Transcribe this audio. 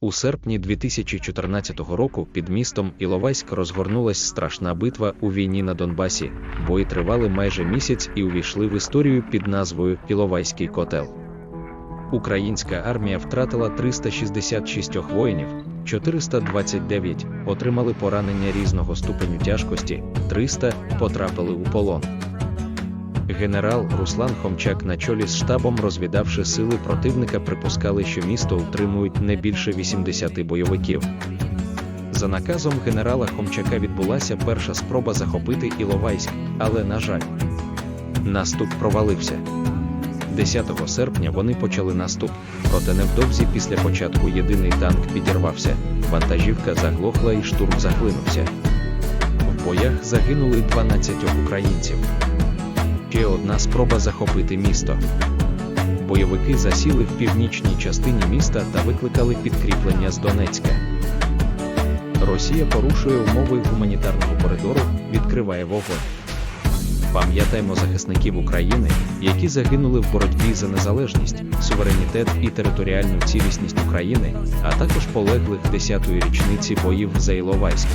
У серпні 2014 року під містом Іловайськ розгорнулась страшна битва у війні на Донбасі. Бої тривали майже місяць і увійшли в історію під назвою Іловайський котел. Українська армія втратила 366 воїнів, 429 отримали поранення різного ступеню тяжкості, 300 потрапили у полон. Генерал Руслан Хомчак на чолі з штабом, розвідавши сили противника, припускали, що місто утримують не більше 80 бойовиків. За наказом генерала Хомчака відбулася перша спроба захопити Іловайськ, але, на жаль, наступ провалився. 10 серпня вони почали наступ, проте невдовзі після початку єдиний танк підірвався, вантажівка заглохла і штурм захлинувся. В боях загинули 12 українців. Ще одна спроба захопити місто. Бойовики засіли в північній частині міста та викликали підкріплення з Донецька. Росія порушує умови гуманітарного коридору, відкриває вогонь. Пам'ятаємо захисників України, які загинули в боротьбі за незалежність, суверенітет і територіальну цілісність України, а також полеглих 10-ї річниці боїв за Іловайськ.